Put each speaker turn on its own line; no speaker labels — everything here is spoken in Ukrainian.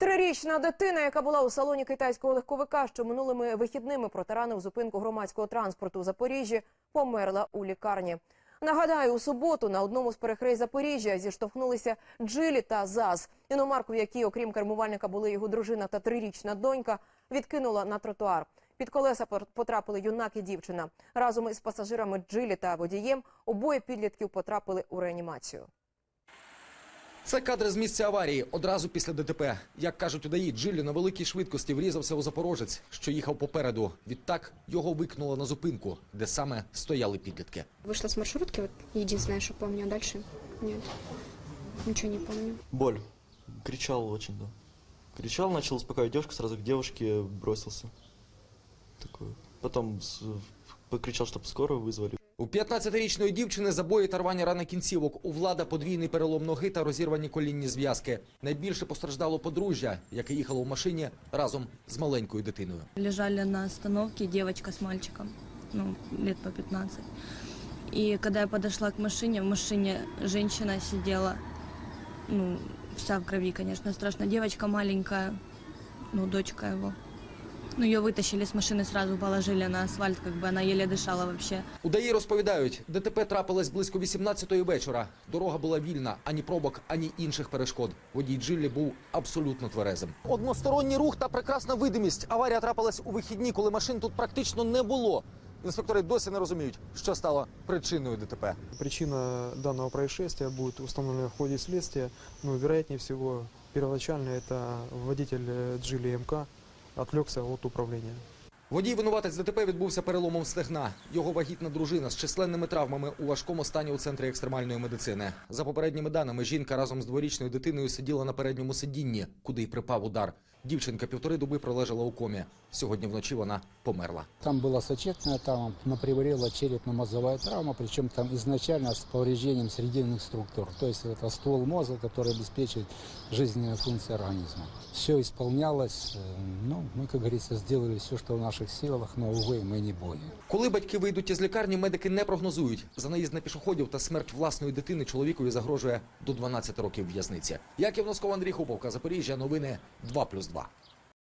Трирічна дитина, яка була у салоні китайського легковика, що минулими вихідними протаранив зупинку громадського транспорту у Запоріжжі, померла у лікарні. Нагадаю, у суботу на одному з перехрей Запоріжжя зіштовхнулися Джилі та ЗАЗ. Іномарку, в якій, окрім кермувальника, були його дружина та трирічна донька, відкинула на тротуар. Під колеса потрапили юнак і дівчина. Разом із пасажирами Джилі та водієм обоє підлітків потрапили у реанімацію.
Це кадри з місця аварії одразу після ДТП. Як кажуть удаї, Джилі на великій швидкості врізався у запорожець, що їхав попереду. Відтак його викнуло на зупинку, де саме стояли підлітки.
Вышла с маршрутки, вот единственное, что помню, а дальше нет. Ничего не помню.
Боль. Кричал очень, да. Кричал, начал успокаивать девушку, сразу к девушке бросился. Такой. Потом с- покричал, чтобы скорую вызвали.
У 15-річної дівчини забої та рвані рани кінцівок. У влада подвійний перелом ноги та розірвані колінні зв'язки. Найбільше постраждало подружжя, яке їхало в машині разом з маленькою дитиною.
Лежали на остановке девочка с мальчиком, ну, лет по 15. И когда я подошла к машине, в машине женщина сидела, ну, вся в крови, конечно, страшно. Девочка маленькая, ну, дочка его. Ну, ее вытащили с машины, сразу положили на асфальт, как бы она еле дышала вообще.
Удаї розповідають, ДТП трапилось близько 18-ї вечора. Дорога була вільна, ані пробок, ані інших перешкод. Водій Джилі був абсолютно тверезим. Односторонній рух та прекрасна видимість. Аварія трапилась у вихідні, коли машин тут практично не було. Інспектори досі не розуміють, що стало причиною ДТП.
Причина данного происшествия будет установлена в ходе следствия. Ну, вероятнее всего, первоначально это водитель э, Джили МК отвлекся от управления.
Водій винуватець ДТП відбувся переломом стегна. Його вагітна дружина з численними травмами у важкому стані у центрі екстремальної медицини. За попередніми даними, жінка разом з дворічною дитиною сиділа на передньому сидінні, куди й припав удар. Дівчинка півтори доби пролежала у комі. Сьогодні вночі вона померла.
Там была сочетная травма, но приварила черепно-мозговая травма, причем там изначально с повреждением срединных структур. То есть это ствол мозга, который обеспечивает жизненные функции организма. Все исполнялось. э, Ну, мы, как говорится, сделали все, что в наших силах, но, увы, мы не боги.
Коли батьки вийдуть із лікарні, медики не прогнозують. За наїзд на пішоходів та смерть власної дитини чоловікові загрожує до 12 років в'язниці. Яків Носков, Андрій Хуповка, Запоріжжя. Новини 2+,2. 吧。